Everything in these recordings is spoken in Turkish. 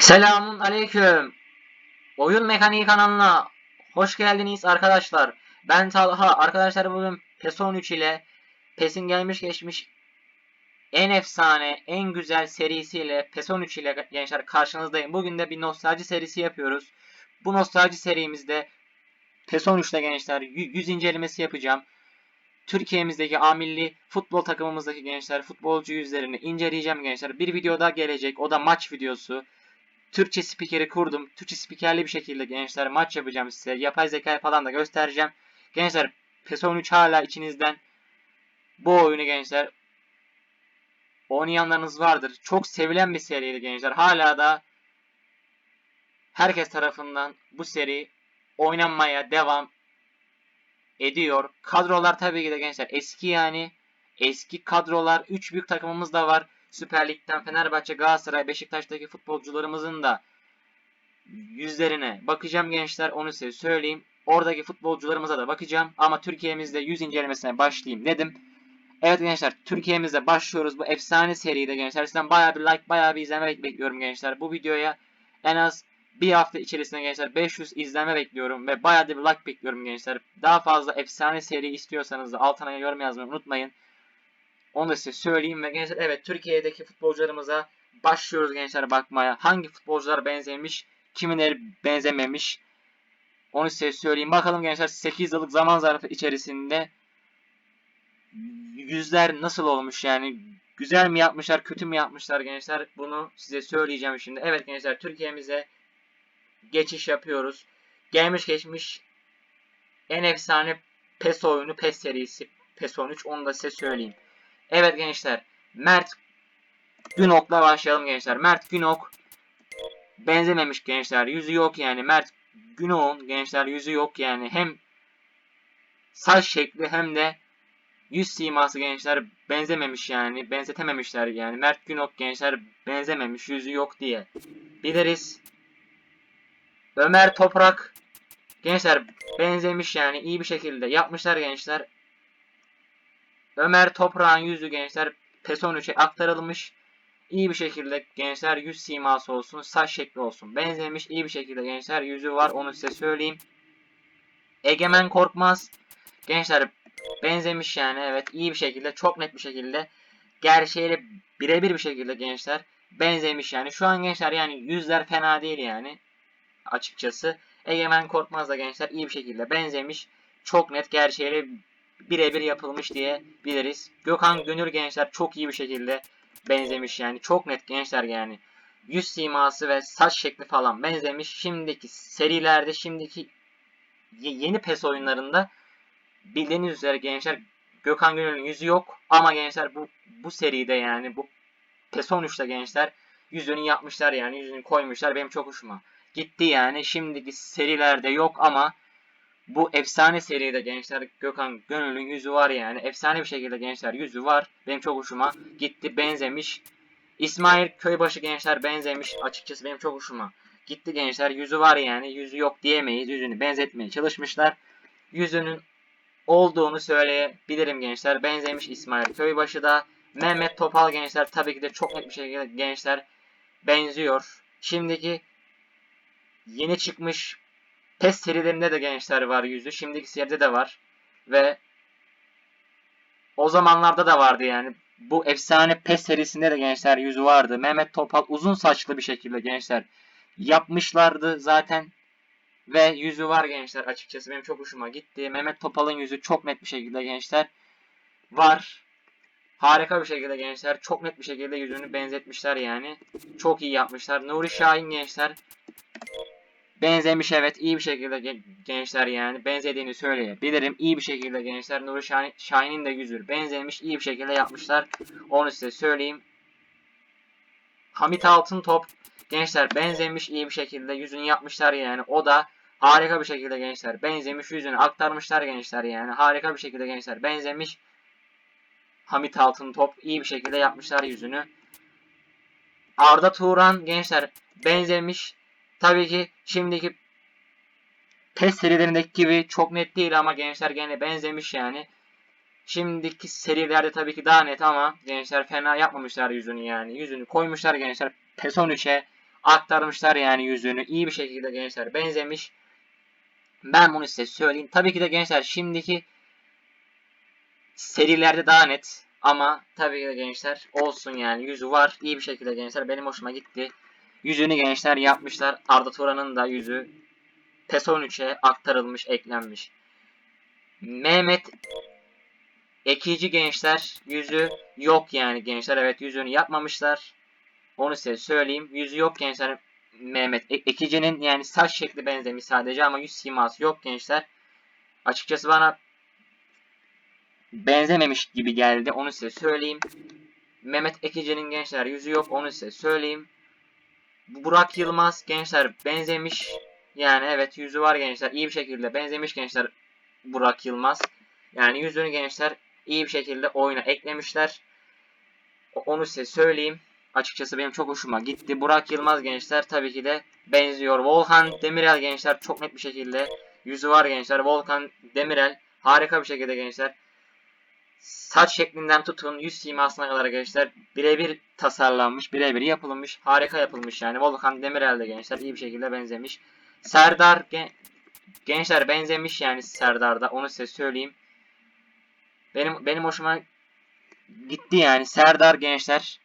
Selamun aleyküm. Oyun Mekaniği kanalına hoş geldiniz arkadaşlar. Ben Talha. Arkadaşlar bugün PES 13 ile PES'in gelmiş geçmiş en efsane, en güzel serisiyle PES 13 ile gençler karşınızdayım. Bugün de bir nostalji serisi yapıyoruz. Bu nostalji serimizde PES 13'te gençler yü- yüz incelemesi yapacağım. Türkiye'mizdeki A milli futbol takımımızdaki gençler futbolcu yüzlerini inceleyeceğim gençler. Bir video daha gelecek. O da maç videosu. Türkçe spikeri kurdum. Türkçe spikerli bir şekilde gençler maç yapacağım size. Yapay zeka falan da göstereceğim. Gençler PES 13 hala içinizden bu oyunu gençler oynayanlarınız vardır. Çok sevilen bir seriydi gençler. Hala da herkes tarafından bu seri oynanmaya devam ediyor. Kadrolar tabii ki de gençler eski yani. Eski kadrolar. 3 büyük takımımız da var. Süper Lig'den Fenerbahçe, Galatasaray, Beşiktaş'taki futbolcularımızın da yüzlerine bakacağım gençler. Onu size söyleyeyim. Oradaki futbolcularımıza da bakacağım. Ama Türkiye'mizde yüz incelemesine başlayayım dedim. Evet gençler Türkiye'mizde başlıyoruz bu efsane seride gençler. Sizden bayağı bir like, bayağı bir izleme bek- bekliyorum gençler. Bu videoya en az bir hafta içerisinde gençler 500 izleme bekliyorum ve bayağı bir like bekliyorum gençler. Daha fazla efsane seri istiyorsanız da altına yorum yazmayı unutmayın. Onu da size söyleyeyim ve gençler evet Türkiye'deki futbolcularımıza başlıyoruz gençler bakmaya. Hangi futbolcular benzemiş, kimileri benzememiş. Onu size söyleyeyim. Bakalım gençler 8 yıllık zaman zarfı içerisinde yüzler nasıl olmuş yani güzel mi yapmışlar, kötü mü yapmışlar gençler? Bunu size söyleyeceğim şimdi. Evet gençler Türkiye'mize geçiş yapıyoruz. Gelmiş geçmiş en efsane PES oyunu PES serisi PES 13 onu da size söyleyeyim. Evet gençler Mert Günok'la başlayalım gençler. Mert Günok benzememiş gençler. Yüzü yok yani. Mert Günok'un gençler yüzü yok yani. Hem saç şekli hem de yüz siması gençler benzememiş yani. Benzetememişler yani. Mert Günok gençler benzememiş. Yüzü yok diye. Biliriz. Ömer Toprak gençler benzemiş yani iyi bir şekilde yapmışlar gençler. Ömer Toprak'ın yüzü gençler PES 13'e aktarılmış. İyi bir şekilde gençler yüz siması olsun, saç şekli olsun. Benzemiş iyi bir şekilde gençler yüzü var onu size söyleyeyim. Egemen Korkmaz gençler benzemiş yani evet iyi bir şekilde çok net bir şekilde gerçeğiyle birebir bir şekilde gençler benzemiş yani. Şu an gençler yani yüzler fena değil yani açıkçası. Egemen Korkmaz da gençler iyi bir şekilde benzemiş. Çok net gerçeğiyle birebir yapılmış diye biliriz. Gökhan Gönül gençler çok iyi bir şekilde benzemiş yani. Çok net gençler yani. Yüz siması ve saç şekli falan benzemiş. Şimdiki serilerde, şimdiki ye- yeni PES oyunlarında bildiğiniz üzere gençler Gökhan Gönül'ün yüzü yok. Ama gençler bu bu seride yani bu PES 13'te gençler yüzünü yapmışlar yani yüzünü koymuşlar. Benim çok hoşuma gitti yani. Şimdiki serilerde yok ama bu efsane seride gençler Gökhan Gönül'ün yüzü var yani. Efsane bir şekilde gençler yüzü var. Benim çok hoşuma gitti. Benzemiş. İsmail Köybaşı gençler benzemiş. Açıkçası benim çok hoşuma gitti gençler. Yüzü var yani. Yüzü yok diyemeyiz. Yüzünü benzetmeye çalışmışlar. Yüzünün olduğunu söyleyebilirim gençler. Benzemiş İsmail Köybaşı da. Mehmet Topal gençler tabii ki de çok net bir şekilde gençler benziyor. Şimdiki yeni çıkmış PES serilerinde de gençler var yüzü. Şimdiki seride de var. Ve o zamanlarda da vardı yani. Bu efsane PES serisinde de gençler yüzü vardı. Mehmet Topal uzun saçlı bir şekilde gençler yapmışlardı zaten. Ve yüzü var gençler açıkçası benim çok hoşuma gitti. Mehmet Topal'ın yüzü çok net bir şekilde gençler var. Harika bir şekilde gençler çok net bir şekilde yüzünü benzetmişler yani. Çok iyi yapmışlar. Nuri Şahin gençler benzemiş evet iyi bir şekilde ge- gençler yani benzediğini söyleyebilirim. İyi bir şekilde gençler Nuri Şahin, Şahin'in de yüzü benzemiş iyi bir şekilde yapmışlar. Onu size söyleyeyim. Hamit Altıntop gençler benzemiş iyi bir şekilde yüzünü yapmışlar yani. O da harika bir şekilde gençler benzemiş yüzünü aktarmışlar gençler yani. Harika bir şekilde gençler benzemiş. Hamit Altıntop iyi bir şekilde yapmışlar yüzünü. Arda Turan gençler benzemiş. Tabii ki şimdiki PES serilerindeki gibi çok net değil ama gençler gene benzemiş yani. Şimdiki serilerde tabii ki daha net ama gençler fena yapmamışlar yüzünü yani. Yüzünü koymuşlar gençler PES 13'e aktarmışlar yani yüzünü. iyi bir şekilde gençler benzemiş. Ben bunu size söyleyeyim. Tabii ki de gençler şimdiki serilerde daha net. Ama tabii ki de gençler olsun yani yüzü var. iyi bir şekilde gençler benim hoşuma gitti. Yüzünü gençler yapmışlar. Arda Turan'ın da yüzü PES 13'e aktarılmış, eklenmiş. Mehmet Ekici gençler yüzü yok yani gençler. Evet yüzünü yapmamışlar. Onu size söyleyeyim. Yüzü yok gençler. Mehmet E- Ekici'nin yani saç şekli benzemiş sadece ama yüz siması yok gençler. Açıkçası bana benzememiş gibi geldi. Onu size söyleyeyim. Mehmet Ekici'nin gençler yüzü yok. Onu size söyleyeyim. Burak Yılmaz gençler benzemiş. Yani evet yüzü var gençler. iyi bir şekilde benzemiş gençler Burak Yılmaz. Yani yüzünü gençler iyi bir şekilde oyuna eklemişler. Onu size söyleyeyim. Açıkçası benim çok hoşuma gitti. Burak Yılmaz gençler tabii ki de benziyor. Volkan Demirel gençler çok net bir şekilde yüzü var gençler. Volkan Demirel harika bir şekilde gençler. Saç şeklinden tutun yüz simasına kadar gençler birebir tasarlanmış, birebir yapılmış, harika yapılmış yani. Volkan Demirel de gençler iyi bir şekilde benzemiş. Serdar gen- gençler benzemiş yani Serdar'da onu size söyleyeyim. Benim benim hoşuma gitti yani. Serdar gençler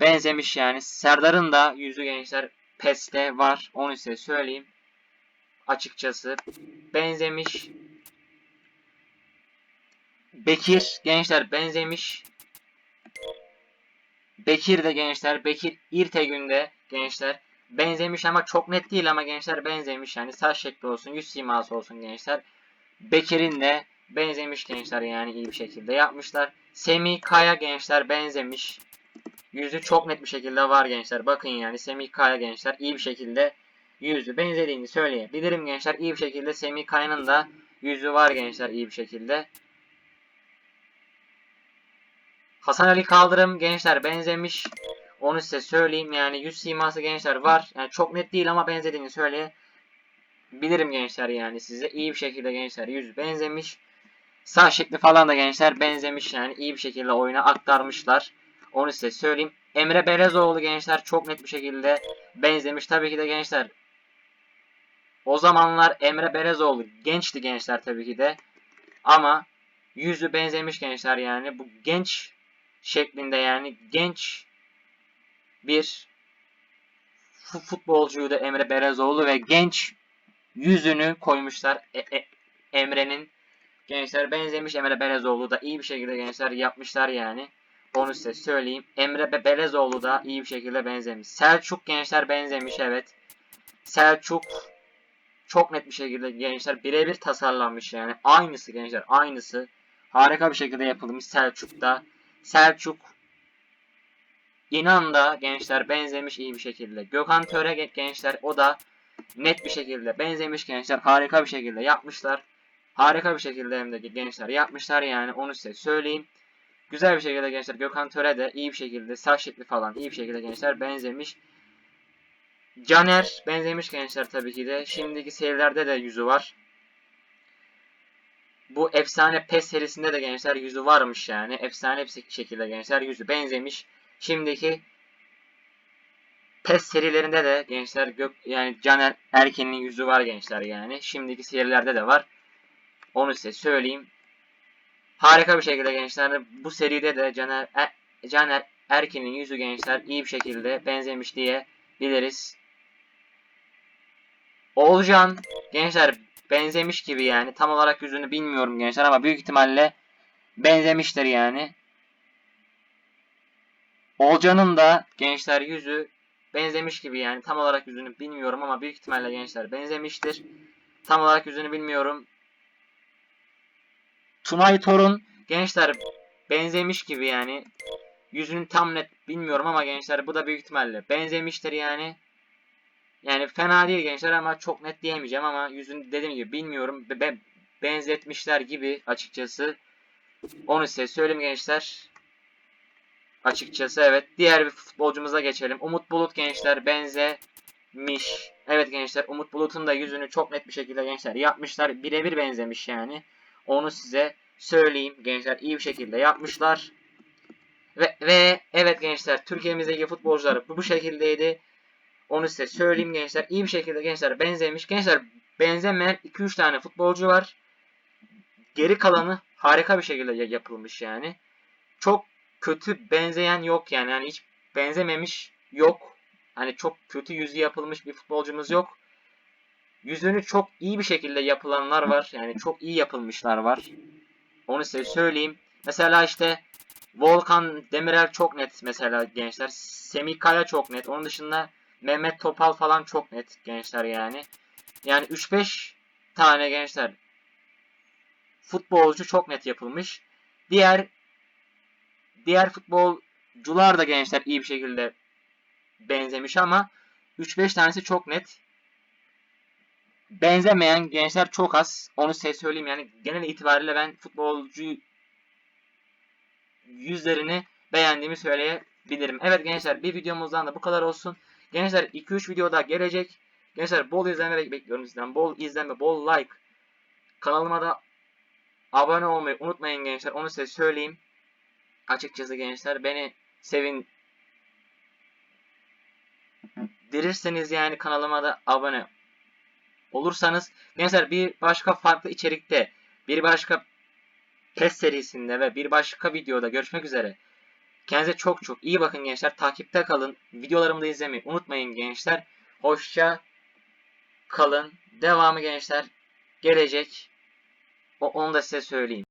benzemiş yani. Serdar'ın da yüzü gençler PES'te var. Onu size söyleyeyim. Açıkçası benzemiş. Bekir gençler benzemiş. Bekir de gençler. Bekir İrtegün'de gençler. Benzemiş ama çok net değil ama gençler benzemiş. Yani saç şekli olsun, yüz siması olsun gençler. Bekir'in de benzemiş gençler yani iyi bir şekilde yapmışlar. Semih Kaya gençler benzemiş. Yüzü çok net bir şekilde var gençler. Bakın yani Semih Kaya gençler iyi bir şekilde yüzü benzediğini söyleyebilirim gençler. İyi bir şekilde Semih Kaya'nın da yüzü var gençler iyi bir şekilde. Hasan Ali Kaldırım gençler benzemiş. Onu size söyleyeyim yani yüz siması gençler var. Yani çok net değil ama benzediğini söyleyebilirim gençler yani size. iyi bir şekilde gençler yüzü benzemiş. Sağ şekli falan da gençler benzemiş yani iyi bir şekilde oyuna aktarmışlar. Onu size söyleyeyim. Emre Belezoğlu gençler çok net bir şekilde benzemiş. Tabii ki de gençler o zamanlar Emre Belezoğlu gençti gençler tabii ki de. Ama yüzü benzemiş gençler yani. Bu genç şeklinde yani genç bir fu- futbolcuydu Emre Belezoğlu ve genç yüzünü koymuşlar E- E- Emre'nin. Gençler benzemiş Emre Belezoğlu da iyi bir şekilde gençler yapmışlar yani. Onu size söyleyeyim. Emre Be- da iyi bir şekilde benzemiş. Selçuk gençler benzemiş evet. Selçuk çok net bir şekilde gençler birebir tasarlanmış yani. Aynısı gençler aynısı. Harika bir şekilde yapılmış Selçuk'ta. Selçuk İnan da gençler benzemiş iyi bir şekilde. Gökhan Töre ge- gençler o da net bir şekilde benzemiş gençler. Harika bir şekilde yapmışlar. Harika bir şekilde hem de gençler yapmışlar yani onu size söyleyeyim. Güzel bir şekilde gençler Gökhan Töre de iyi bir şekilde saç şekli falan iyi bir şekilde gençler benzemiş. Caner benzemiş gençler tabii ki de. Şimdiki serilerde de yüzü var. Bu efsane PES serisinde de gençler yüzü varmış yani. Efsane bir şekilde gençler yüzü benzemiş. Şimdiki PES serilerinde de gençler gök yani Caner Erken'in yüzü var gençler yani. Şimdiki serilerde de var. Onu size söyleyeyim. Harika bir şekilde gençler bu seride de Caner Er- Caner Erken'in yüzü gençler iyi bir şekilde benzemiş diye biliriz. Oğulcan gençler benzemiş gibi yani. Tam olarak yüzünü bilmiyorum gençler ama büyük ihtimalle benzemiştir yani. Olcan'ın da gençler yüzü benzemiş gibi yani. Tam olarak yüzünü bilmiyorum ama büyük ihtimalle gençler benzemiştir. Tam olarak yüzünü bilmiyorum. Tunay Torun gençler benzemiş gibi yani. Yüzünü tam net bilmiyorum ama gençler bu da büyük ihtimalle benzemiştir yani. Yani fena değil gençler ama çok net diyemeyeceğim ama yüzünü dediğim gibi bilmiyorum. Be- be- benzetmişler gibi açıkçası. Onu size söyleyeyim gençler. Açıkçası evet. Diğer bir futbolcumuza geçelim. Umut Bulut gençler benzemiş. Evet gençler Umut Bulut'un da yüzünü çok net bir şekilde gençler yapmışlar. Birebir benzemiş yani. Onu size söyleyeyim gençler iyi bir şekilde yapmışlar. Ve, ve evet gençler Türkiye'mizdeki futbolcular bu, bu şekildeydi. Onu size söyleyeyim gençler. İyi bir şekilde gençler benzemiş. Gençler benzemeyen 2-3 tane futbolcu var. Geri kalanı harika bir şekilde ya- yapılmış yani. Çok kötü benzeyen yok yani. Yani hiç benzememiş yok. Hani çok kötü yüzü yapılmış bir futbolcumuz yok. Yüzünü çok iyi bir şekilde yapılanlar var. Yani çok iyi yapılmışlar var. Onu size söyleyeyim. Mesela işte Volkan Demirel çok net mesela gençler. Semih Kaya çok net. Onun dışında Mehmet Topal falan çok net gençler yani. Yani 3-5 tane gençler futbolcu çok net yapılmış. Diğer diğer futbolcular da gençler iyi bir şekilde benzemiş ama 3-5 tanesi çok net. Benzemeyen gençler çok az. Onu size söyleyeyim yani genel itibariyle ben futbolcu yüzlerini beğendiğimi söyleyebilirim. Evet gençler bir videomuzdan da bu kadar olsun. Gençler 2-3 video daha gelecek. Gençler bol izlenme bek- bekliyorum sizden. Bol izlenme, bol like. Kanalıma da abone olmayı unutmayın gençler. Onu size söyleyeyim. Açıkçası gençler beni sevin dirirseniz yani kanalıma da abone olursanız gençler bir başka farklı içerikte bir başka test serisinde ve bir başka videoda görüşmek üzere. Kendinize çok çok iyi bakın gençler. Takipte kalın. Videolarımı da izlemeyi unutmayın gençler. Hoşça kalın. Devamı gençler gelecek. O, onu da size söyleyeyim.